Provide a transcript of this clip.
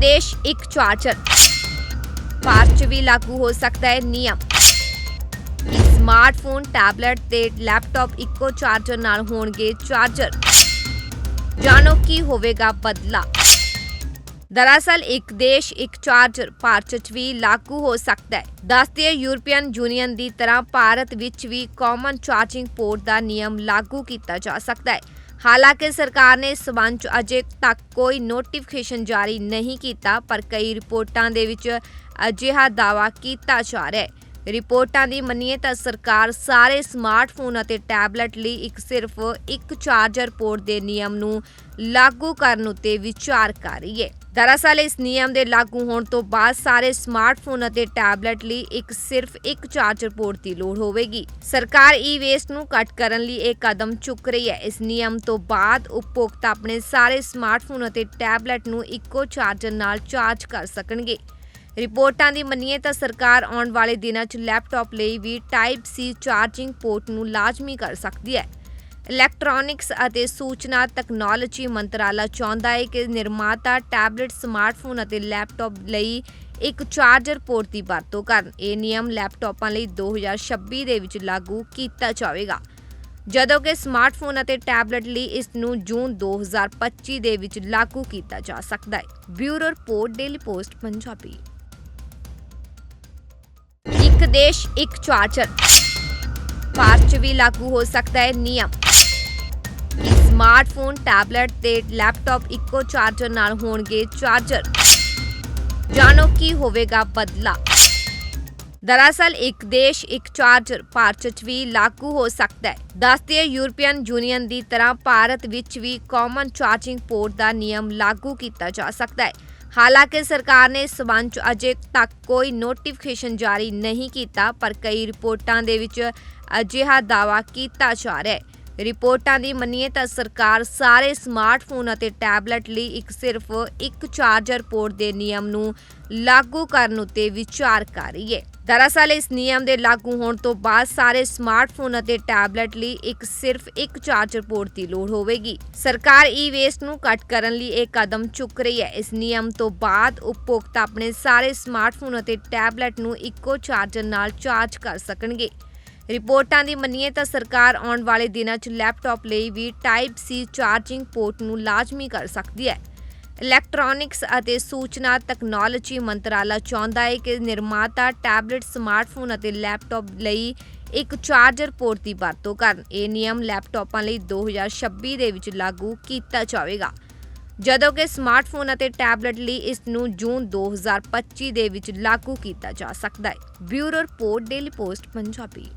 ਦੇਸ਼ ਇੱਕ ਚਾਰਜਰ ਭਾਰਤ ਵੀ ਲਾਗੂ ਹੋ ਸਕਦਾ ਹੈ ਨਿਯਮ। ਸਮਾਰਟਫੋਨ ਟੈਬਲੇਟ ਤੇ ਲੈਪਟਾਪ ਇੱਕੋ ਚਾਰਜਰ ਨਾਲ ਹੋਣਗੇ ਚਾਰਜਰ ਜਾਣੋ ਕੀ ਹੋਵੇਗਾ ਬਦਲਾ। ਦਰਅਸਲ ਇੱਕ ਦੇਸ਼ ਇੱਕ ਚਾਰਜਰ ਭਾਰਤ 'ਚ ਵੀ ਲਾਗੂ ਹੋ ਸਕਦਾ ਹੈ। ਦੱਸਦੇ ਯੂਰਪੀਅਨ ਯੂਨੀਅਨ ਦੀ ਤਰ੍ਹਾਂ ਭਾਰਤ ਵਿੱਚ ਵੀ ਕਾਮਨ ਚਾਰਜਿੰਗ ਪੋਰਟ ਦਾ ਨਿਯਮ ਲਾਗੂ ਕੀਤਾ ਜਾ ਸਕਦਾ ਹੈ। ਹਾਲਾਂਕਿ ਸਰਕਾਰ ਨੇ ਇਸ ਸੰਬੰਧ 'ਚ ਅਜੇ ਤੱਕ ਕੋਈ ਨੋਟੀਫਿਕੇਸ਼ਨ ਜਾਰੀ ਨਹੀਂ ਕੀਤਾ, ਪਰ ਕਈ ਰਿਪੋਰਟਾਂ ਦੇ ਵਿੱਚ ਅਜਿਹਾ ਦਾਅਵਾ ਕੀਤਾ ਜਾ ਰਿਹਾ ਹੈ। ਰਿਪੋਰਟਾਂ ਦੀ ਮੰਨੀਏ ਤਾਂ ਸਰਕਾਰ ਸਾਰੇ ਸਮਾਰਟਫੋਨ ਅਤੇ ਟੈਬਲੇਟ ਲਈ ਇੱਕ ਸਿਰਫ ਇੱਕ ਚਾਰਜਰ ਪੋਰਟ ਦੇ ਨਿਯਮ ਨੂੰ ਲਾਗੂ ਕਰਨ ਉੱਤੇ ਵਿਚਾਰ ਕਰ ਰਹੀ ਹੈ। ਦਰਅਸਲ ਇਸ ਨਿਯਮ ਦੇ ਲਾਗੂ ਹੋਣ ਤੋਂ ਬਾਅਦ ਸਾਰੇ ਸਮਾਰਟਫੋਨ ਅਤੇ ਟੈਬਲੇਟ ਲਈ ਇੱਕ ਸਿਰਫ ਇੱਕ ਚਾਰਜਰ ਪੋਰਟ ਦੀ ਲੋੜ ਹੋਵੇਗੀ। ਸਰਕਾਰ ਈ ਵੇਸਟ ਨੂੰ ਘੱਟ ਕਰਨ ਲਈ ਇਹ ਕਦਮ ਚੁੱਕ ਰਹੀ ਹੈ। ਇਸ ਨਿਯਮ ਤੋਂ ਬਾਅਦ ਉਪਭੋਗਤਾ ਆਪਣੇ ਸਾਰੇ ਸਮਾਰਟਫੋਨ ਅਤੇ ਟੈਬਲੇਟ ਨੂੰ ਇੱਕੋ ਚਾਰਜਰ ਨਾਲ ਚਾਰਜ ਕਰ ਸਕਣਗੇ। ਰਿਪੋਰਟਾਂ ਦੀ ਮੰਨੀਏ ਤਾਂ ਸਰਕਾਰ ਆਉਣ ਵਾਲੇ ਦਿਨਾਂ 'ਚ ਲੈਪਟਾਪ ਲਈ ਵੀ ਟਾਈਪ ਸੀ ਚਾਰਜਿੰਗ ਪੋਰਟ ਨੂੰ ਲਾਜ਼ਮੀ ਕਰ ਸਕਦੀ ਹੈ। ਇਲੈਕਟ੍ਰੋਨਿਕਸ ਅਤੇ ਸੂਚਨਾ ਤਕਨਾਲੋਜੀ ਮੰਤਰਾਲਾ ਚਾਹੁੰਦਾ ਹੈ ਕਿ ਨਿਰਮਾਤਾ ਟੈਬਲੇਟ, ਸਮਾਰਟਫੋਨ ਅਤੇ ਲੈਪਟਾਪ ਲਈ ਇੱਕ ਚਾਰਜਰ ਪੋਰਟ ਦੀ ਵਰਤੋਂ ਕਰਨ। ਇਹ ਨਿਯਮ ਲੈਪਟਾਪਾਂ ਲਈ 2026 ਦੇ ਵਿੱਚ ਲਾਗੂ ਕੀਤਾ ਜਾਵੇਗਾ। ਜਦੋਂ ਕਿ ਸਮਾਰਟਫੋਨ ਅਤੇ ਟੈਬਲੇਟ ਲਈ ਇਸ ਨੂੰ ਜੂਨ 2025 ਦੇ ਵਿੱਚ ਲਾਗੂ ਕੀਤਾ ਜਾ ਸਕਦਾ ਹੈ। Bureau report, Daily Post, Punjabi. ਇੱਕ ਦੇਸ਼, ਇੱਕ ਚਾਰਜਰ ਭਾਰਤ 'ਚ ਵੀ ਲਾਗੂ ਹੋ ਸਕਦਾ ਹੈ ਨਿਯਮ। ਕਿ ਸਮਾਰਟਫੋਨ ਟੈਬਲੇਟ ਤੇ ਲੈਪਟਾਪ ਇੱਕੋ ਚਾਰਜਰ ਨਾਲ ਹੋਣਗੇ ਚਾਰਜਰ। ਜਾਣੋ ਕੀ ਹੋਵੇਗਾ ਬਦਲਾ। ਦਰਅਸਲ ਇੱਕ ਦੇਸ਼, ਇੱਕ ਚਾਰਜਰ ਭਾਰਤ 'ਚ ਵੀ ਲਾਗੂ ਹੋ ਸਕਦਾ ਹੈ। ਦੱਸਦੇ ਯੂਰਪੀਅਨ ਯੂਨੀਅਨ ਦੀ ਤਰ੍ਹਾਂ ਭਾਰਤ ਵਿੱਚ ਵੀ ਕਾਮਨ ਚਾਰਜਿੰਗ ਪੋਰਟ ਦਾ ਨਿਯਮ ਲਾਗੂ ਕੀਤਾ ਜਾ ਸਕਦਾ ਹੈ। ਹਾਲਾਂਕਿ ਸਰਕਾਰ ਨੇ ਇਸ ਸੰਬੰਧ 'ਚ ਅਜੇ ਤੱਕ ਕੋਈ ਨੋਟੀਫਿਕੇਸ਼ਨ ਜਾਰੀ ਨਹੀਂ ਕੀਤਾ, ਪਰ ਕਈ ਰਿਪੋਰਟਾਂ ਦੇ ਵਿੱਚ ਅਜਿਹਾ ਦਾਅਵਾ ਕੀਤਾ ਜਾ ਰਿਹਾ ਹੈ। ਰਿਪੋਰਟਾਂ ਦੀ ਮੰਨੀਏ ਤਾਂ ਸਰਕਾਰ ਸਾਰੇ ਸਮਾਰਟਫੋਨ ਅਤੇ ਟੈਬਲੇਟ ਲਈ ਇੱਕ ਸਿਰਫ ਇੱਕ ਚਾਰਜਰ ਪੋਰਟ ਦੇ ਨਿਯਮ ਨੂੰ ਲਾਗੂ ਕਰਨ ਉੱਤੇ ਵਿਚਾਰ ਕਰ ਰਹੀ ਹੈ। ਦਰਅਸਲ ਇਸ ਨਿਯਮ ਦੇ ਲਾਗੂ ਹੋਣ ਤੋਂ ਬਾਅਦ ਸਾਰੇ ਸਮਾਰਟਫੋਨ ਅਤੇ ਟੈਬਲੇਟ ਲਈ ਇੱਕ ਸਿਰਫ ਇੱਕ ਚਾਰਜਰ ਪੋਰਟ ਦੀ ਲੋੜ ਹੋਵੇਗੀ। ਸਰਕਾਰ ਈ ਵੇਸਟ ਨੂੰ ਘੱਟ ਕਰਨ ਲਈ ਇਹ ਕਦਮ ਚੁੱਕ ਰਹੀ ਹੈ। ਇਸ ਨਿਯਮ ਤੋਂ ਬਾਅਦ ਉਪਭੋਗਤਾ ਆਪਣੇ ਸਾਰੇ ਸਮਾਰਟਫੋਨ ਅਤੇ ਟੈਬਲੇਟ ਨੂੰ ਇੱਕੋ ਚਾਰਜਰ ਨਾਲ ਚਾਰਜ ਕਰ ਸਕਣਗੇ। ਰਿਪੋਰਟਾਂ ਦੀ ਮੰਨੀਏ ਤਾਂ ਸਰਕਾਰ ਆਉਣ ਵਾਲੇ ਦਿਨਾਂ 'ਚ ਲੈਪਟਾਪ ਲਈ ਵੀ ਟਾਈਪ ਸੀ ਚਾਰਜਿੰਗ ਪੋਰਟ ਨੂੰ ਲਾਜ਼ਮੀ ਕਰ ਸਕਦੀ ਹੈ। ਇਲੈਕਟ੍ਰੋਨਿਕਸ ਅਤੇ ਸੂਚਨਾ ਤਕਨਾਲੋਜੀ ਮੰਤਰਾਲਾ ਚਾਹੁੰਦਾ ਹੈ ਕਿ ਨਿਰਮਾਤਾ ਟੈਬਲੇਟ, ਸਮਾਰਟਫੋਨ ਅਤੇ ਲੈਪਟਾਪ ਲਈ ਇੱਕ ਚਾਰਜਰ ਪੋਰਟ ਦੀ ਵਰਤੋਂ ਕਰਨ। ਇਹ ਨਿਯਮ ਲੈਪਟਾਪਾਂ ਲਈ 2026 ਦੇ ਵਿੱਚ ਲਾਗੂ ਕੀਤਾ ਜਾਵੇਗਾ। ਜਦੋਂ ਕਿ ਸਮਾਰਟਫੋਨ ਅਤੇ ਟੈਬਲੇਟ ਲਈ ਇਸ ਨੂੰ ਜੂਨ 2025 ਦੇ ਵਿੱਚ ਲਾਗੂ ਕੀਤਾ ਜਾ ਸਕਦਾ ਹੈ। Bureau report, Daily Post, Punjabi.